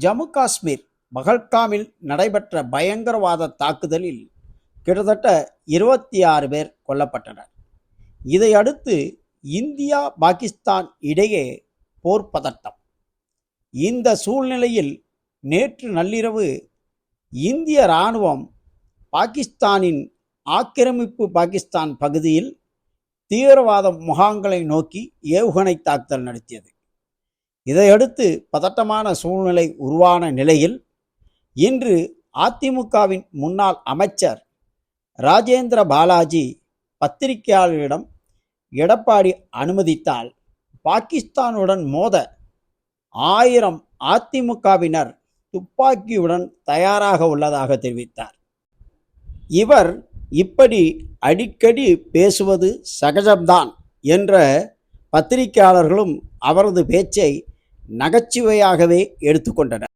ஜம்மு காஷ்மீர் பகல்காமில் நடைபெற்ற பயங்கரவாத தாக்குதலில் கிட்டத்தட்ட இருபத்தி ஆறு பேர் கொல்லப்பட்டனர். இதையடுத்து இந்தியா பாகிஸ்தான் இடையே போர் பதட்டம். இந்த சூழ்நிலையில் நேற்று நள்ளிரவு இந்திய இராணுவம் பாகிஸ்தானின் ஆக்கிரமிப்பு பாகிஸ்தான் பகுதியில் தீவிரவாத முகாம்களை நோக்கி ஏவுகணை தாக்குதல் நடத்தியது. இதையடுத்து பதட்டமான சூழ்நிலை உருவான நிலையில் இன்று அதிமுகவின் முன்னாள் அமைச்சர் ராஜேந்திர பாலாஜி பத்திரிகையாளர்களிடம் எடப்பாடி அனுமதித்தால் பாகிஸ்தானுடன் மோத ஆயிரம் அதிமுகவினர் துப்பாக்கியுடன் தயாராக உள்ளதாக தெரிவித்தார். இவர் இப்படி அடிக்கடி பேசுவது சகஜம்தான் என்ற பத்திரிகையாளர்களும் அவரது பேச்சை நகைச்சுவையாகவே எடுத்துக்கொண்டனர்.